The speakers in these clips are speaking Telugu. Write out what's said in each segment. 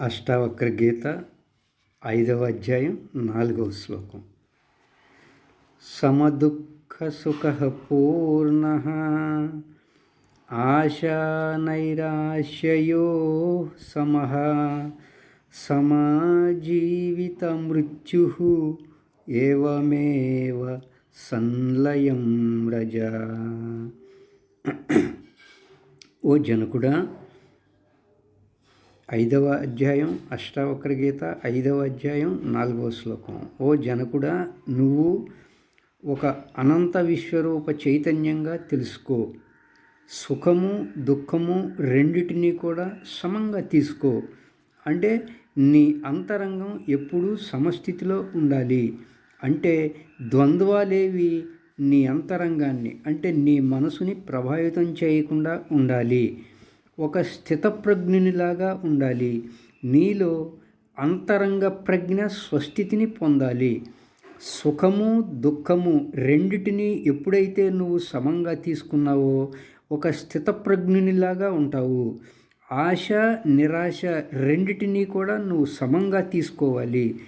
అష్టావక్ర గీత ఐదవ అధ్యాయం నాలుగవ శ్లోకం. సమదుఃఖ సుఖ పూర్ణ ఆశా నైరాశ్యయో సమాజీవిత మృత్యు ఏవమేవ సంలయం రజ. ఓ జనకుడా ఐదవ అధ్యాయం అష్టావక్ర గీత ఐదవ అధ్యాయం నాలుగవ శ్లోకం. ఓ జనకుడా నువ్వు ఒక అనంత విశ్వరూప చైతన్యంగా తెలుసుకో. సుఖము దుఃఖము రెండిటినీ కూడా సమంగా తీసుకో. అంటే నీ అంతరంగం ఎప్పుడూ సమస్థితిలో ఉండాలి. అంటే ద్వంద్వాలేవి నీ అంతరంగాన్ని అంటే నీ మనసుని ప్రభావితం చేయకుండా ఉండాలి. ఒక స్థితప్రజ్ఞునిలాగా ఉండాలి. నీలో అంతరంగ ప్రజ్ఞ స్వస్థితిని పొందాలి. సుఖము దుఃఖము రెండిటిని ఎప్పుడైతే నువ్వు సమంగా తీసుకున్నావో ఒక స్థితప్రజ్ఞునిలాగా ఉంటావు. ఆశ నిరాశ రెండిటినీ కూడా నువ్వు సమంగా తీసుకోవాలి.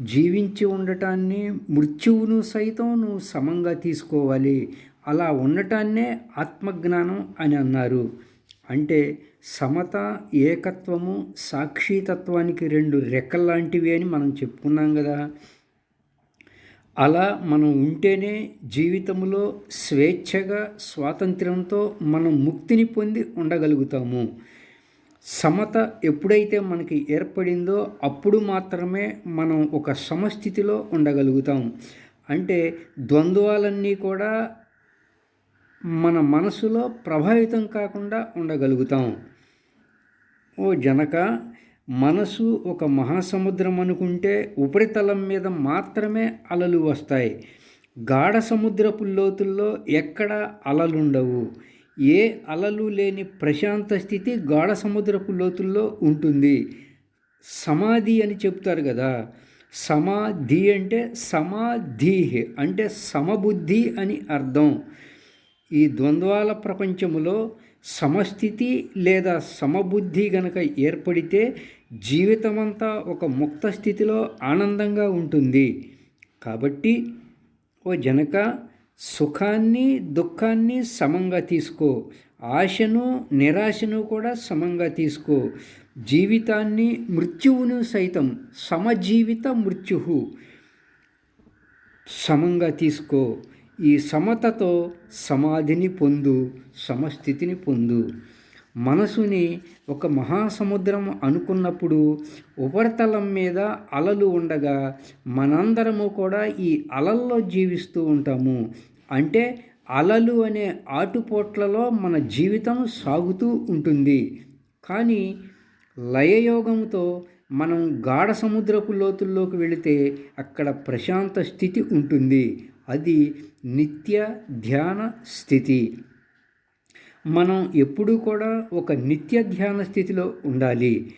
జీవించి ఉండటాన్ని మృత్యువును సైతం నువ్వు సమంగా తీసుకోవాలి. అలా ఉండటాన్నే ఆత్మజ్ఞానం అని అన్నారు. అంటే సమత ఏకత్వము సాక్షితత్వానికి రెండు రెక్కల్లాంటివి అని మనం చెప్పుకున్నాం కదా. అలా మనం ఉంటేనే జీవితంలో స్వేచ్ఛగా స్వాతంత్ర్యంతో మనం ముక్తిని పొంది ఉండగలుగుతాము. సమత ఎప్పుడైతే మనకి ఏర్పడిందో అప్పుడు మాత్రమే మనం ఒక సమస్థితిలో ఉండగలుగుతాం. అంటే ద్వంద్వాలన్నీ కూడా మన మనసులో ప్రభావితం కాకుండా ఉండగలుగుతాం. ఓ జనక మనసు ఒక మహాసముద్రం అనుకుంటే ఉపరితలం మీద మాత్రమే అలలు వస్తాయి. గాఢ సముద్రపు లోతుల్లో ఎక్కడ అలలుండవు. ఏ అలలు లేని ప్రశాంత స్థితి గాఢ సముద్రపు లోతుల్లో ఉంటుంది. సమాధి అని చెప్తారు కదా. సమాధి అంటే సమాధి అంటే సమబుద్ధి అని అర్థం. ఈ ద్వంద్వాల ప్రపంచములో సమస్థితి లేదా సమబుద్ధి గనక ఏర్పడితే జీవితమంతా ఒక ముక్త స్థితిలో ఆనందంగా ఉంటుంది. కాబట్టి ఓ జనక సుఖాన్ని దుఃఖాన్ని సమంగా తీసుకో. ఆశను నిరాశను కూడా సమంగా తీసుకో. జీవితాన్ని మృత్యువును సైతం సమజీవిత మృత్యు సమంగా తీసుకో. ఈ సమతతో సమాధిని పొందు సమస్థితిని పొందు. మనసుని ఒక మహాసముద్రం అనుకున్నప్పుడు ఉపరితలం మీద అలలు ఉండగా మనందరము కూడా ఈ అలల్లో జీవిస్తూ ఉంటాము. అంటే అలలు అనే ఆటుపోట్లలో మన జీవితం సాగుతూ ఉంటుంది. కానీ లయయోగంతో మనం గాఢ సముద్రపు లోతుల్లోకి వెళితే అక్కడ ప్రశాంత స్థితి ఉంటుంది. అది నిత్య ధ్యాన స్థితి. మనం ఎప్పుడూ కూడా ఒక నిత్య ధ్యాన స్థితిలో ఉండాలి.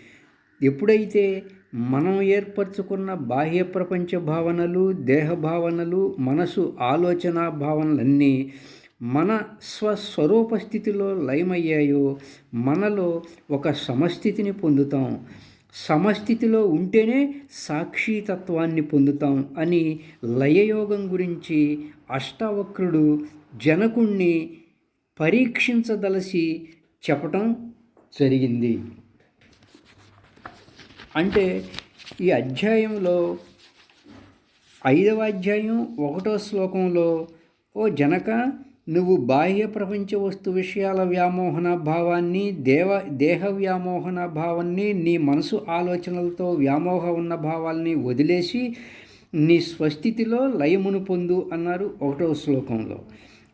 ఎప్పుడైతే మనం ఏర్పరచుకున్న బాహ్య ప్రపంచ భావనలు దేహ భావనలు మనసు ఆలోచన భావనలన్నీ మన స్వస్వరూప స్థితిలో లయమయ్యాయో మనలో ఒక సమస్థితిని పొందుతాం. సమస్థితిలో ఉంటేనే సాక్షితత్వాన్ని పొందుతాం అని లయయోగం గురించి అష్టావక్రుడు జనకుణ్ణి పరీక్షించదలసి చెప్పటం జరిగింది. అంటే ఈ అధ్యాయంలో ఐదవ అధ్యాయం ఒకటో శ్లోకంలో ఓ జనక నువ్వు బాహ్య ప్రపంచ వస్తు విషయాల వ్యామోహన భావాన్ని దేవ దేహ వ్యామోహన భావాన్ని నీ మనసు ఆలోచనలతో వ్యామోహ ఉన్న భావాల్ని వదిలేసి నీ స్వస్థితిలో లయమును పొందు అన్నారు ఒకటవ శ్లోకంలో.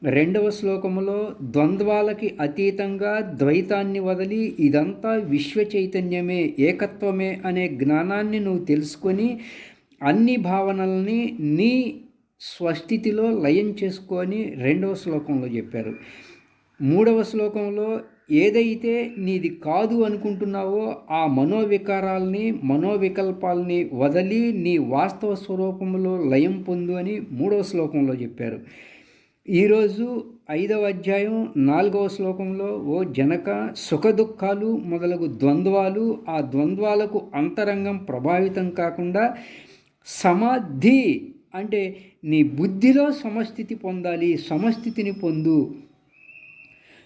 రెండవ శ్లోకములో ద్వంద్వాలకి అతీతంగా ద్వైతాన్ని వదిలి ఇదంతా విశ్వ చైతన్యమే ఏకత్వమే అనే జ్ఞానాన్ని నువ్వు తెలుసుకొని అన్ని భావనల్ని నీ స్వస్థితిలో లయం చేసుకొని రెండవ శ్లోకంలో చెప్పారు. మూడవ శ్లోకంలో ఏదైతే నీది కాదు అనుకుంటున్నావో ఆ మనోవికారాల్ని మనోవికల్పాల్ని వదలి నీ వాస్తవ స్వరూపంలో లయం పొందు అని మూడవ శ్లోకంలో చెప్పారు. ఈరోజు ఐదవ అధ్యాయం నాలుగవ శ్లోకంలో ఓ జనక సుఖదుఖాలు మొదలగు ద్వంద్వాలు ఆ ద్వంద్వాలకు అంతరంగం ప్రభావితం కాకుండా సమాధి అంటే నీ బుద్ధిలో సమస్థితి పొందాలి సమస్థితిని పొందు.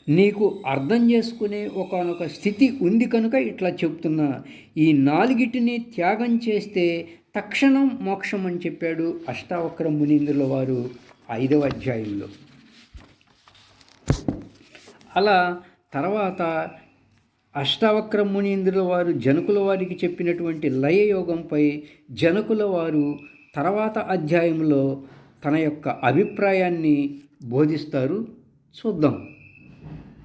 నీకు అర్థం చేసుకునే ఒకనొక స్థితి ఉంది కనుక ఇట్లా చెప్తున్నా. ఈ నాలుగిటిని త్యాగం చేస్తే తక్షణం మోక్షం అని చెప్పాడు అష్టావక్ర మునీంద్రుల వారు ఐదవ అధ్యాయంలో. అలా తర్వాత అష్టావక్ర మునీంద్రుల వారు జనకుల వారికి చెప్పినటువంటి లయయోగంపై జనకుల వారు తర్వాత అధ్యాయంలో తన యొక్క అభిప్రాయాన్ని బోధిస్తారు. చూద్దాం.